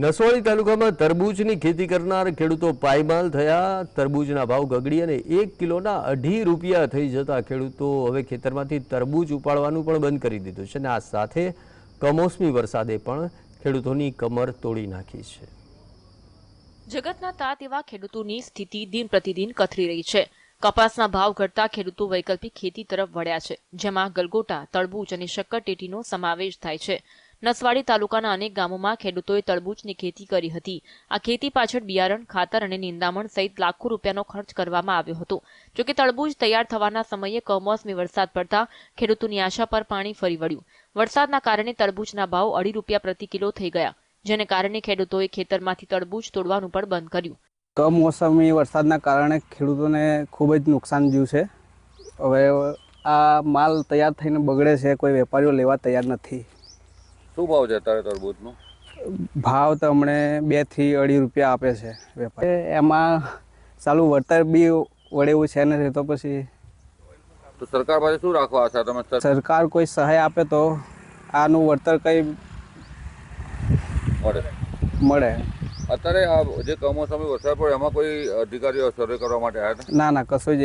નસવાડી તાલુકામાં તરબૂચની ખેતી કરનાર ખેડૂતો પાયમાલ થયા. તરબૂચના ભાવ ગગડી અને એક કિલોના અઢી રૂપિયા થઈ જતા ખેડૂતો હવે ખેતરમાંથી તરબૂચ ઉપાડવાનું પણ બંધ કરી દીધું છે અને આ સાથે કમોસમી વરસાદે પણ ખેડૂતોની કમર તોડી નાખી છે. જગતના તાત એવા ખેડૂતોની સ્થિતિ દિન પ્રતિદિન કથરી રહી છે. કપાસના ભાવ ઘટતા ખેડૂતો વૈકલ્પિક ખેતી તરફ વળ્યા છે, જેમાં ગલગોટા તળબૂચ અને શક્કરટેટીનો સમાવેશ થાય છે. નસવાડી તાલુકાના અનેક ગામોમાં ખેડૂતોએ તળબૂચની ખેતી કરી હતી. આ ખેતી પાછળ બિયારણ, ખાતર અને નિંદામણ સહિત લાખો રૂપિયાનો ખર્ચ કરવામાં આવ્યો હતો. જોકે તળબૂચ તૈયાર થવાના સમયે કમોસમી વરસાદ પડતા ખેડૂતોની આશા પર પાણી ફરી વળ્યું. વરસાદના કારણે તળબૂચના ભાવ અઢી રૂપિયા પ્રતિ કિલો થઈ ગયા, જેને કારણે ખેડૂતોએ ખેતરમાંથી તળબૂચ તોડવાનું પણ બંધ કર્યું. કમોસમી વરસાદના કારણે ખેડૂતોને ખૂબ જ નુકસાન થયું છે. હવે આ માલ તૈયાર થઈને બગડે છે, કોઈ વેપારીઓ લેવા તૈયાર નથી. શું ભાવ છે અત્યારે તરબૂચનો ભાવ તો હમણે બેથી અઢી રૂપિયા આપે છે વેપાર. એમાં ચાલુ વળતર બી વળે એવું છે ને તો પછી તો સરકાર પાસે શું રાખવા આશા તમે સરકાર કોઈ સહાય આપે તો આનું વળતર કંઈ મળે. મળે. અત્યારે આ જે કમોસમી વરસાદ પડ્યો એમાં કોઈ અધિકારીઓ સર્વે કરવા માટે આવ્યા ના ના કશું જ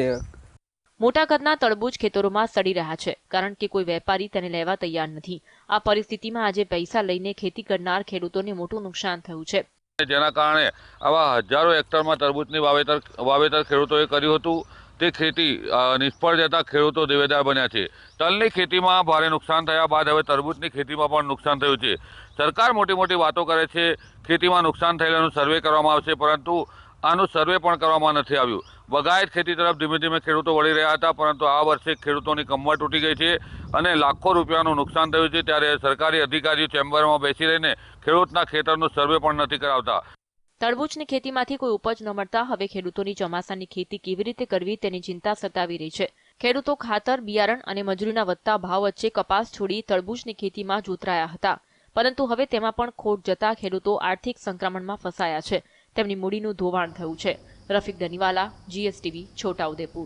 મોટા કદના તળબૂચ ખેતરોમાં સડી રહ્યા છે, કારણ કે કોઈ વેપારી તેને લેવા તૈયાર નથી. આ પરિસ્થિતિમાં આજે પૈસા લઈને ખેતી કરનાર ખેડૂતોને મોટું નુકસાન થયું છે. જેના કારણે આવા હજારો હેક્ટરમાં તરબૂચની વાવેતર વાવેતર ખેડૂતોએ કર્યું હતું. તે ખેતી નિષ્ફળ જતા ખેડૂતો દેવેદાર બન્યા છે. તલની ખેતીમાં ભારે નુકસાન થયા બાદ હવે તરબૂચની ખેતીમાં પણ નુકસાન થયું છે. સરકાર મોટી મોટી વાતો કરે છે. ખેતીમાં નુકસાન થયેલાનું સર્વે કરવામાં આવશે, પરંતુ આનું સર્વે પણ કરવામાં નથી આવ્યું. બગાયત ખેતી તરફ ધીમે ધીમે ખેડૂતો વળી રહ્યા હતા, પરંતુ આ વર્ષે ખેડૂતોની કમર તૂટી ગઈ છે અને લાખો રૂપિયાનું નુકસાન થયું છે. ત્યારે સરકારી અધિકારીઓ ચેમ્બરમાં બેસી રહીને ખેડૂતના ખેતરનો સર્વે પણ નથી કરાવતા. તરબૂચની ખેતીમાંથી કોઈ ઉપજ ન મળતા હવે ખેડૂતોની ચોમાસાની ખેતી કેવી રીતે કરવી તેની ચિંતા સતાવી રહી છે. ખેડૂતો ખાતર, બિયારણ અને મજૂરીના વધતા ભાવ વચ્ચે કપાસ છોડી તરબૂચની ખેતીમાં જોતરાયા હતા. પરંતુ હવે તેમાં પણ ખોટ જતા ખેડૂતો આર્થિક સંક્રમણમાં ફસાયા છે. તેમની મૂડીનું ધોવાણ થયું છે. રફીક દનીવાલા જીએસટીવી છોટાઉદેપુર